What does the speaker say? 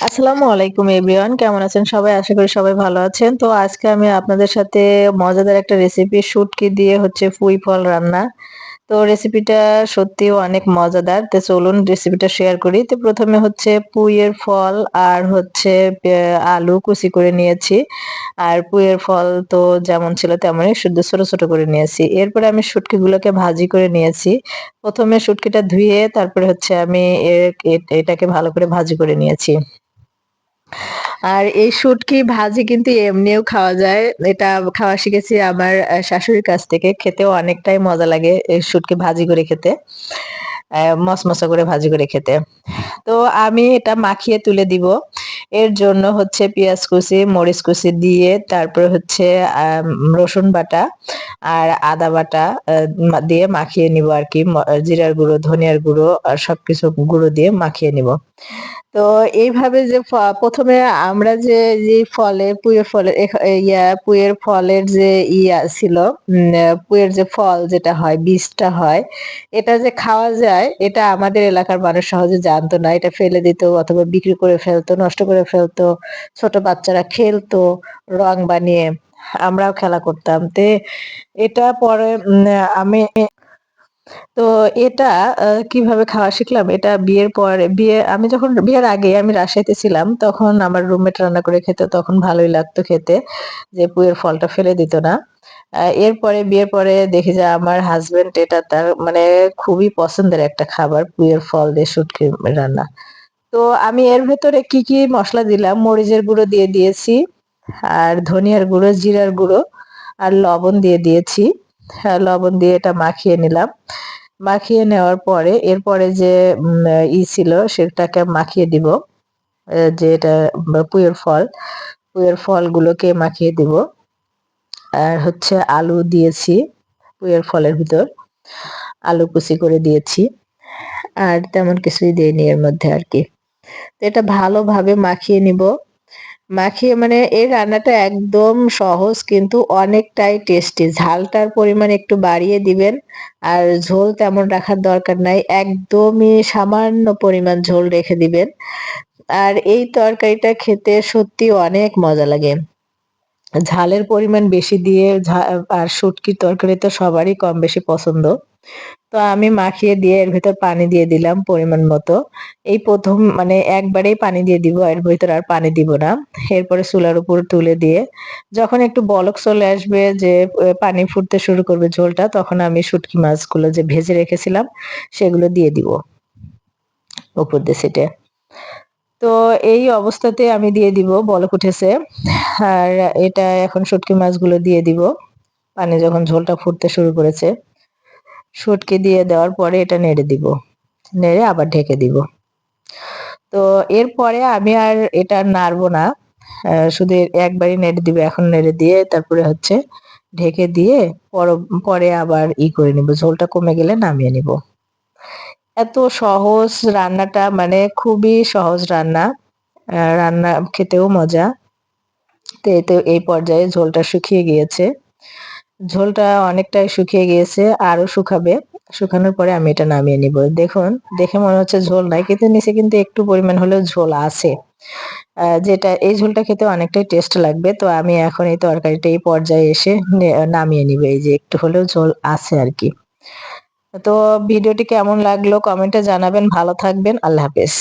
আসসালামু আলাইকুম এভরিওয়ান, কেমন আছেন সবাই? আশা করি সবাই ভালো আছেন। তো আজকে আমি আপনাদের সাথে মজাদার একটা রেসিপি শুটকি দিয়ে হচ্ছে পুঁই ফল রান্না। তো রেসিপিটা সত্যি অনেক মজাদার। তো চলুন রেসিপিটা শেয়ার করি। তো প্রথমে হচ্ছে পুইয়ের ফল আর হচ্ছে আলু কুচি করে নিয়েছি। আর পুইয়ের ফল তো যেমন ছিল তেমনই শুদ্ধ, ছোট ছোট করে নিয়েছি। এরপরে আমি শুটকিগুলোকে ভাজি করে নিয়েছি। প্রথমে শুটকিটা ধুয়ে তারপরে হচ্ছে আমি এটাকে ভালো করে ভাজি করে নিয়েছি। আর এই শুটকি ভাজি কিন্তু এমনিও খাওয়া যায়। এটা খাওয়া শিখেছি আমার শাশুড়ির কাছ থেকে। খেতেও অনেকটাই মজা লাগে এই শুটকি ভাজি করে খেতে। মশমশা করে ভাজি করে খেতে। তো আমি এটা মাখিয়ে তুলে দিব। এর জন্য হচ্ছে পেঁয়াজ কুচি, মরিচ কুচি দিয়ে তারপরে হচ্ছে রসুন বাটা আর আদা বাটা দিয়ে মাখিয়ে নিব আর কি। জিরার গুঁড়ো, ধনিয়ার গুঁড়ো আর সবকিছু গুঁড়ো দিয়ে মাখিয়ে নিব। তো এইভাবে যে প্রথমে আমরা যে যে ফলে, পুয়ের ফলের ইয়া, পুয়ের ফলের যে ইয়া ছিল পুয়ের যে ফল যেটা হয়, বীজটা হয়, এটা যে খাওয়া যায় এটা আমাদের এলাকার মানুষ সহজে জানতো না। এটা ফেলে দিত অথবা বিক্রি করে ফেলতো, নষ্ট করে ফেলতো, ছোট বাচ্চারা খেলতো, রং বানিয়ে আমরাও খেলা করতাম। তে এটা পরে আমি তো এটা কীভাবে খাওয়া শিখলাম? এটা বিয়ের পরে, বিয়ে, আমি যখন, বিয়ের আগে আমি রাজশাহীতে ছিলাম, তখন আমার রুমমেট রান্না করে খেতে, তখন ভালোই লাগতো খেতে, যে পুয়ের ফলটা ফেলে দিত না। এরপরে বিয়ের পরে দেখি যে আমার হাজবেন্ড এটা তার মানে খুবই পছন্দের একটা খাবার পুয়ের ফল দিয়ে শুটকি রান্না। তো আমি এর ভেতরে কি কি মশলা দিলাম? মরিচের গুঁড়ো দিয়ে দিয়েছি আর ধনিয়ার গুঁড়ো জিরার গুঁড়ো আর লবণ দিয়ে দিয়েছি। হ্যাঁ, লবণ দিয়ে এটা মাখিয়ে নিলাম। মাখিয়ে নেওয়ার পরে এরপরে যে ই ছিল সেটাকে মাখিয়ে দিব যে এটা পুয়ের ফল পুয়ের ফলগুলোকে মাখিয়ে দিব। আর হচ্ছে আলু দিয়েছি, পুয়ের ফলের ভিতর। আলু কুচি করে দিয়েছি। আর তেমন কিছুই দিইনি এর মধ্যে আর কি। তো এটা ভালোভাবে মাখিয়ে নিব। মাখিয়ে মানে এই রান্নাটা একদম সহজ, কিন্তু অনেকটাই টেস্টি ঝালটার পরিমাণ একটু বাড়িয়ে দিবেন, আর ঝোল তেমন রাখার দরকার নাই। একদমই সামান্য পরিমাণ ঝোল রেখে দিবেন। আর এই তরকারিটা খেতে সত্যি অনেক মজা লাগে। ঝালের পরিমাণ বেশি দিয়ে আর শুটকির তরকারি তো সবারই কম বেশি পছন্দ। তো আমি মাখিয়ে দিয়ে এর ভেতর পানি দিয়ে দিলাম পরিমাণ মতো। এই প্রথম মানে একবারেই পানি দিয়ে দিব, এর ভেতর আর পানি দিব না। এরপরে চুলার উপর তুলে দিয়ে যখন একটু বলক চলে আসবে যে পানি ফুটতে শুরু করবে ঝোলটা, তখন আমি শুটকি মাছগুলো যে ভেজে রেখেছিলাম, সেগুলো দিয়ে দিব। উপর দিয়ে সেটে। তো এই অবস্থাতে আমি দিয়ে দিব বলক উঠেছে আর এটা এখন শুটকি মাছগুলো দিয়ে দিব। পানি যখন ঝোলটা ফুটতে শুরু করেছে, শুটকি দিয়ে দেওয়ার পরে এটা নেড়ে দিব। নেড়ে আবার ঢেকে দিব। তো এরপরে আমি আর এটা নাড়বো না শুধু একবারই নেড়ে দিব। এখন নেড়ে দিয়ে তারপরে হচ্ছে ঢেকে দিয়ে পরে আবার ই করে নিব। ঝোলটা কমে গেলে নামিয়ে নিব। এত সহজ রান্নাটা মানে খুবই সহজ রান্না রান্না খেতেও মজা। তো এতে এই পর্যায়ে ঝোলটা শুকিয়ে গিয়েছে। ঝোলটা অনেকটাই শুকিয়ে গিয়েছে আরও শুকাবে। শুকানোর পরে আমি এটা নামিয়ে নিব। দেখুন, দেখে মনে হচ্ছে ঝোল নাই, কিন্তু নিচে কিন্তু একটু পরিমাণ হলেও ঝোল আছে। যেটা, এই ঝোলটা খেতে অনেকটাই টেস্ট লাগবে। তো আমি এখন এই তরকারিটা এই পর্যায়ে এসে নামিয়ে নিব। এই যে একটু হলেও ঝোল আছে আর কি। তো ভিডিওটি কেমন লাগল কমেন্টে জানাবেন ভালো থাকবেন আল্লাহ হাফেজ।